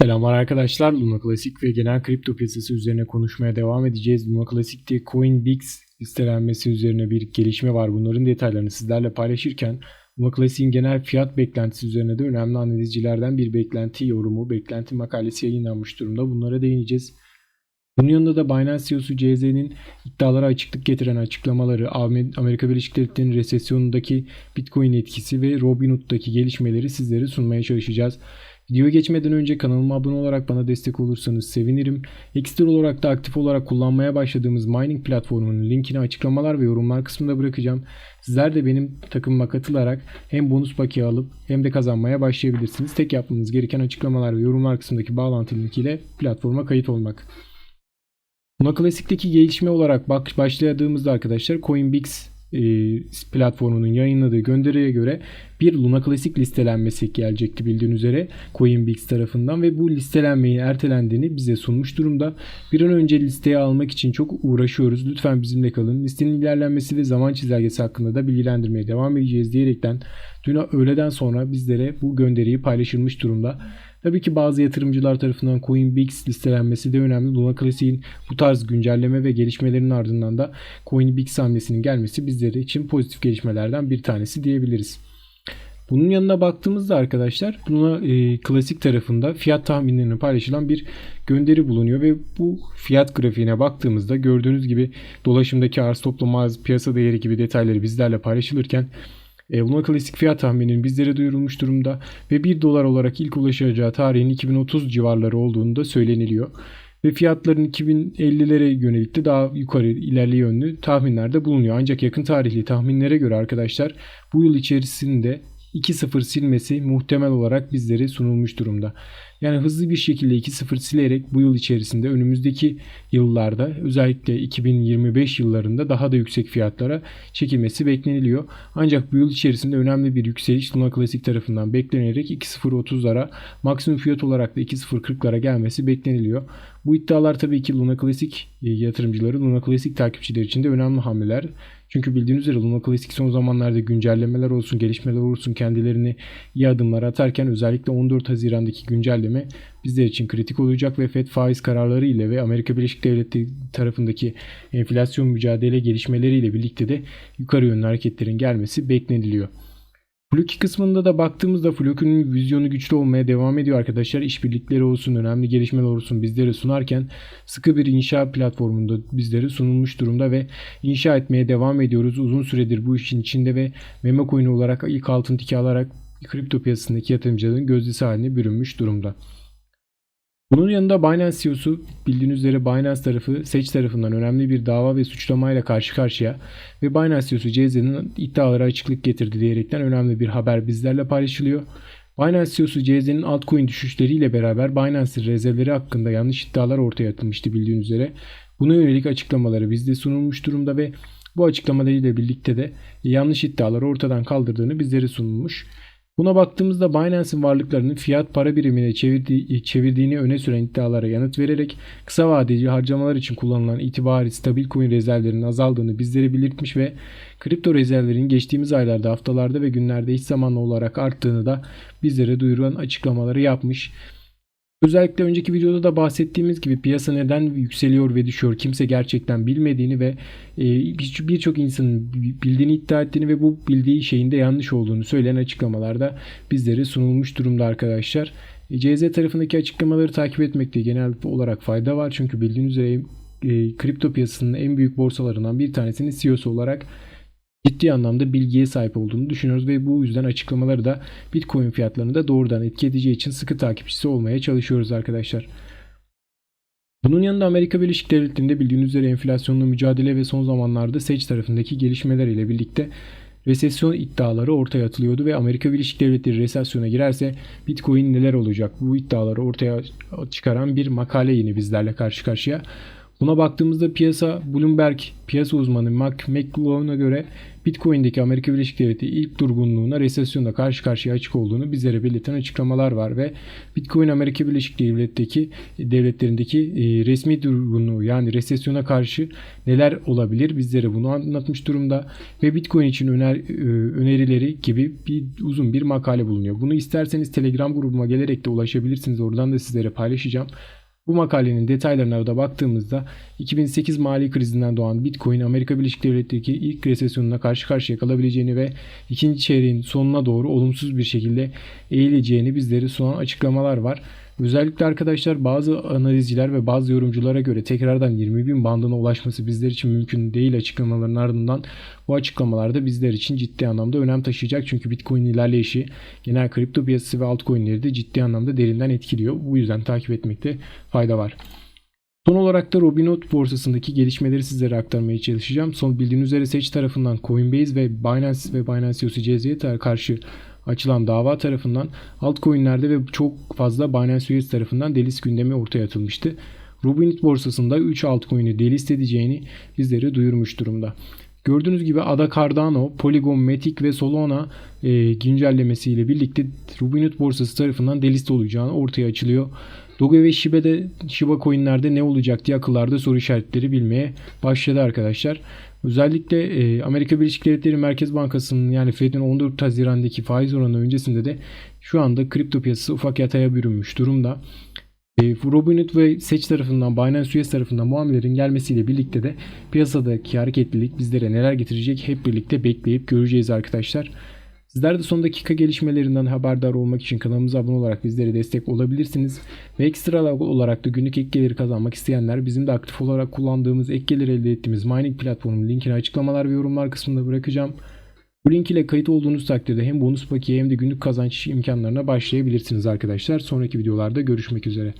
Selamlar arkadaşlar. Luna Classic ve genel kripto piyasası üzerine konuşmaya devam edeceğiz. Luna Classic'te CoinBix listelenmesi üzerine bir gelişme var. Bunların detaylarını sizlerle paylaşırken Luna Classic'in genel fiyat beklentisi üzerine de önemli analizcilerden bir beklenti yorumu, beklenti makalesi yayınlanmış durumda. Bunlara değineceğiz. Bunun yanında da Binance CEO'su CZ'nin iddialara açıklık getiren açıklamaları, Amerika Birleşik Devletleri'nin resesyonundaki Bitcoin etkisi ve Robinhood'daki gelişmeleri sizlere sunmaya çalışacağız. Videoya geçmeden önce kanalıma abone olarak bana destek olursanız sevinirim. Ekstra olarak da aktif olarak kullanmaya başladığımız mining platformunun linkini açıklamalar ve yorumlar kısmında bırakacağım. Sizler de benim takımıma katılarak hem bonus paket alıp hem de kazanmaya başlayabilirsiniz. Tek yapmanız gereken açıklamalar ve yorumlar kısmındaki bağlantı linkiyle platforma kayıt olmak. Buna Classic'teki gelişme olarak başladığımızda arkadaşlar CoinBix platformunun yayınladığı gönderiye göre bir Luna Classic listelenmesi gelecekti bildiğin üzere CoinBix tarafından ve bu listelenmeyi ertelendiğini bize sunmuş durumda. Bir an önce listeye almak için çok uğraşıyoruz. Lütfen bizimle kalın. Listenin ilerlenmesi ve zaman çizelgesi hakkında da bilgilendirmeye devam edeceğiz diyerekten dün öğleden sonra bizlere bu gönderiyi paylaşılmış durumda. Tabii ki bazı yatırımcılar tarafından CoinBix listelenmesi de önemli. Luna Classic'in bu tarz güncelleme ve gelişmelerin ardından da CoinBix hamlesinin gelmesi bizleri için pozitif gelişmelerden bir tanesi diyebiliriz. Bunun yanına baktığımızda arkadaşlar Luna e, klasik tarafında fiyat tahminlerinin paylaşılan bir gönderi bulunuyor ve bu fiyat grafiğine baktığımızda gördüğünüz gibi dolaşımdaki arz toplama piyasa değeri gibi detayları bizlerle paylaşılırken e, Luna Klasik fiyat tahmininin bizlere duyurulmuş durumda ve 1 dolar olarak ilk ulaşacağı tarihin 2030 civarları olduğunu da söyleniliyor. Ve fiyatların 2050'lere yönelik de daha yukarı ilerli yönlü tahminlerde bulunuyor. Ancak yakın tarihli tahminlere göre arkadaşlar bu yıl içerisinde 2-0 silmesi muhtemel olarak bizlere sunulmuş durumda. Yani hızlı bir şekilde 2-0 silerek bu yıl içerisinde önümüzdeki yıllarda özellikle 2025 yıllarında daha da yüksek fiyatlara çekilmesi bekleniliyor. Ancak bu yıl içerisinde önemli bir yükseliş Luna Classic tarafından beklenerek 2.030'lara maksimum fiyat olarak da 2.040'lara gelmesi bekleniliyor. Bu iddialar tabii ki Luna Classic e, yatırımcıları, Luna Classic takipçileri için de önemli hamleler. Çünkü bildiğiniz üzere Luna Classic son zamanlarda güncellemeler olsun, gelişmeler olsun kendilerini iyi adımlar atarken özellikle 14 Haziran'daki güncelleme bizler için kritik olacak ve FED faiz kararları ile ve Amerika Birleşik Devletleri tarafındaki enflasyon mücadele gelişmeleriyle birlikte de yukarı yönlü hareketlerin gelmesi bekleniliyor. Fluky kısmında da baktığımızda Fluky'nin vizyonu güçlü olmaya devam ediyor arkadaşlar. İşbirlikleri olsun, önemli gelişmeler olsun bizlere sunarken sıkı bir inşa platformunda bizlere sunulmuş durumda ve inşa etmeye devam ediyoruz. Uzun süredir bu işin içinde ve meme coin olarak ilk altın tiki alarak kripto piyasasındaki yatırımcıların gözdesi haline bürünmüş durumda. Bunun yanında Binance CEO'su bildiğiniz üzere Binance tarafı Seç tarafından önemli bir dava ve suçlamayla karşı karşıya ve Binance CEO'su CZ'nin iddialara açıklık getirdi diyerekten önemli bir haber bizlerle paylaşılıyor. Binance CEO'su CZ'nin altcoin düşüşleriyle beraber Binance'in rezervleri hakkında yanlış iddialar ortaya atılmıştı bildiğiniz üzere. Buna yönelik açıklamaları bizde sunulmuş durumda ve bu açıklamalarıyla birlikte de yanlış iddiaları ortadan kaldırdığını bizlere sunulmuş. Buna baktığımızda Binance'in varlıklarının fiyat para birimine çevirdiği, çevirdiğini öne süren iddialara yanıt vererek kısa vadeli harcamalar için kullanılan itibari stabil coin rezervlerinin azaldığını bizlere belirtmiş ve kripto rezervlerin geçtiğimiz aylarda, haftalarda ve günlerde eş zamanlı olarak arttığını da bizlere duyuran açıklamaları yapmış. Özellikle önceki videoda da bahsettiğimiz gibi piyasa neden yükseliyor ve düşüyor kimse gerçekten bilmediğini ve e, birçok insanın bildiğini iddia ettiğini ve bu bildiği şeyin de yanlış olduğunu söyleyen açıklamalarda bizlere sunulmuş durumda arkadaşlar. E, CZ tarafındaki açıklamaları takip etmekte genel olarak fayda var çünkü bildiğiniz üzere e, kripto piyasasının en büyük borsalarından bir tanesinin CEO'su olarak ciddi anlamda bilgiye sahip olduğunu düşünüyoruz ve bu yüzden açıklamaları da Bitcoin fiyatlarını da doğrudan etki edeceği için sıkı takipçisi olmaya çalışıyoruz arkadaşlar. Bunun yanında Amerika Birleşik Devletleri'nde bildiğiniz üzere enflasyonla mücadele ve son zamanlarda Seç tarafındaki gelişmeler ile birlikte resesyon iddiaları ortaya atılıyordu ve Amerika Birleşik Devletleri resesyona girerse Bitcoin neler olacak? Bu iddiaları ortaya çıkaran bir makale yine bizlerle karşı karşıya. Buna baktığımızda piyasa Bloomberg piyasa uzmanı Mark McClellan'a göre Bitcoin'deki Amerika Birleşik Devletleri ilk durgunluğuna resesyonda karşı karşıya açık olduğunu bizlere belirten açıklamalar var ve Bitcoin Amerika Birleşik Devletleri devletlerindeki e, resmi durgunluğu yani resesyona karşı neler olabilir bizlere bunu anlatmış durumda ve Bitcoin için öner, e, önerileri gibi bir uzun bir makale bulunuyor. Bunu isterseniz Telegram grubuma gelerek de ulaşabilirsiniz. Oradan da sizlere paylaşacağım. Bu makalenin detaylarına da baktığımızda 2008 mali krizinden doğan Bitcoin Amerika Birleşik Devletleri'ndeki ilk resesyonuna karşı karşıya kalabileceğini ve ikinci çeyreğin sonuna doğru olumsuz bir şekilde eğileceğini bizlere sunan açıklamalar var. Özellikle arkadaşlar bazı analizciler ve bazı yorumculara göre tekrardan 20 bin bandına ulaşması bizler için mümkün değil açıklamaların ardından bu açıklamalarda bizler için ciddi anlamda önem taşıyacak. Çünkü Bitcoin ilerleyişi genel kripto piyasası ve altcoin'leri de ciddi anlamda derinden etkiliyor. Bu yüzden takip etmekte fayda var. Son olarak da Robinhood borsasındaki gelişmeleri sizlere aktarmaya çalışacağım. Son bildiğiniz üzere Seç tarafından Coinbase ve Binance ve Binance USDC'ye karşı açılan dava tarafından altcoin'lerde ve çok fazla Binance US tarafından delist gündemi ortaya atılmıştı. Robinhood borsasında 3 altcoin'i delist edeceğini bizlere duyurmuş durumda. Gördüğünüz gibi Ada Cardano, Polygon, Matic ve Solana e, güncellemesiyle birlikte Robinhood borsası tarafından delist olacağını ortaya açılıyor. Doge ve Shiba'de, Shiba coinlerde ne olacak diye akıllarda soru işaretleri bilmeye başladı arkadaşlar. Özellikle e, Amerika Birleşik Devletleri Merkez Bankası'nın yani Fed'in 14 Haziran'daki faiz oranı öncesinde de şu anda kripto piyasası ufak yataya bürünmüş durumda. E, Robinhood ve Seç tarafından, Binance US tarafından muamelelerin gelmesiyle birlikte de piyasadaki hareketlilik bizlere neler getirecek hep birlikte bekleyip göreceğiz arkadaşlar. Sizler de son dakika gelişmelerinden haberdar olmak için kanalımıza abone olarak bizlere destek olabilirsiniz. Ve ekstra olarak da günlük ek gelir kazanmak isteyenler bizim de aktif olarak kullandığımız ek gelir elde ettiğimiz mining platformunun linkini açıklamalar ve yorumlar kısmında bırakacağım. Bu link ile kayıt olduğunuz takdirde hem bonus pakiye hem de günlük kazanç imkanlarına başlayabilirsiniz arkadaşlar. Sonraki videolarda görüşmek üzere.